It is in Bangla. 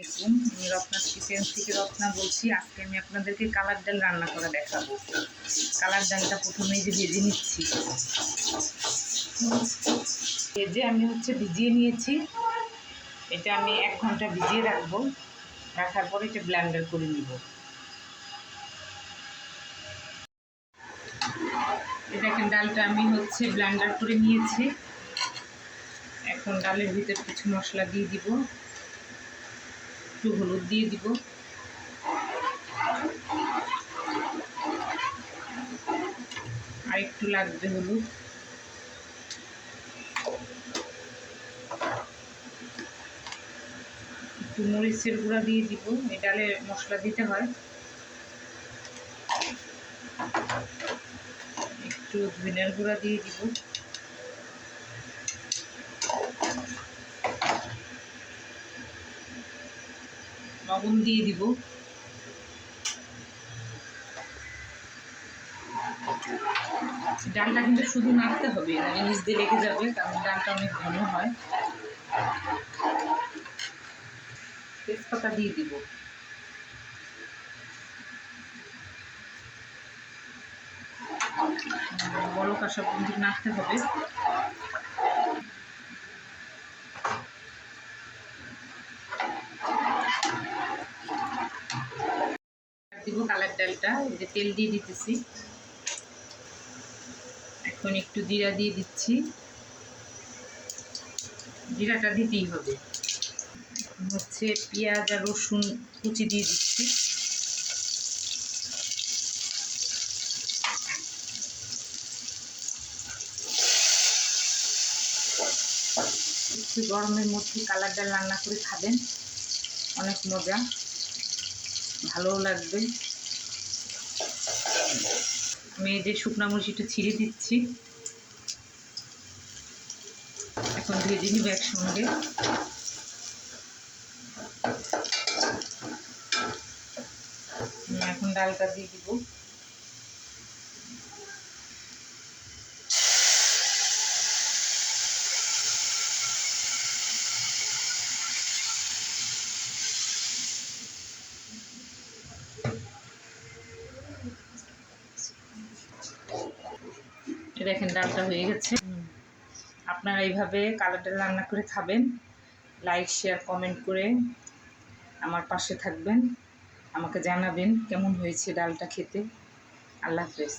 আসসালামাইকুম আমি রত্না কিচেন থেকে রত্না বলছি। আজকে আমি আপনাদেরকে কালার ডাল রান্না করে দেখাবো। কালার ডালটা প্রথমেই যে ভেজে নিচ্ছি। ভেজে আমি হচ্ছে ভিজিয়ে নিয়েছি। এটা আমি এক ঘণ্টা ভিজিয়ে রাখব। রাখার পরে এটা ব্লেন্ডার করে নিব। এখন ডালটা আমি হচ্ছে ব্লেন্ডার করে নিয়েছি। এখন ডালের ভিতরে কিছু মশলা দিয়ে দিব। একটু হলুদ দিয়ে দিব। আর একটু লাগবে হলুদ। একটু মরিচের গুঁড়া দিয়ে দিব, এই মশলা দিতে হয়। একটু ধনিয়ার গুঁড়া দিয়ে দিব। লবণ দিয়ে দিব। ডালটা কিন্তু শুধু নাড়তে হবে নাহলে নিচ দিয়ে লেগে যাবে, কারণ ডালটা অনেক ঘন হয়। তেজপাতা দিয়ে দিব। বড় কাঁসা নাড়তে হবে। দিব কালার ডালটা যে তেল দিয়ে দিতেছি। এখন একটু জিরা দিয়ে দিচ্ছি। জিরাটা দিতেই হবে। হচ্ছে পেঁয়াজ আর রসুন কুচি দিয়ে দিচ্ছি। গরমের মধ্যে কালার ডাল রান্না করে খাবেন। অনেক মজা। ভালোও লাগবে। আমি যে শুকনো মরিচ ছিঁড়ে দিচ্ছি। এখন ভেজে নিব একসঙ্গে। এখন ডালটা দিয়ে দিব। দেখেন, ডালটা হয়ে গেছে। আপনারা এইভাবে কালারটা রান্না করে খাবেন। লাইক শেয়ার কমেন্ট করে আমার পাশে থাকবেন। আমাকে জানাবেন কেমন হয়েছে ডালটা খেতে। আল্লাহ হাফেজ।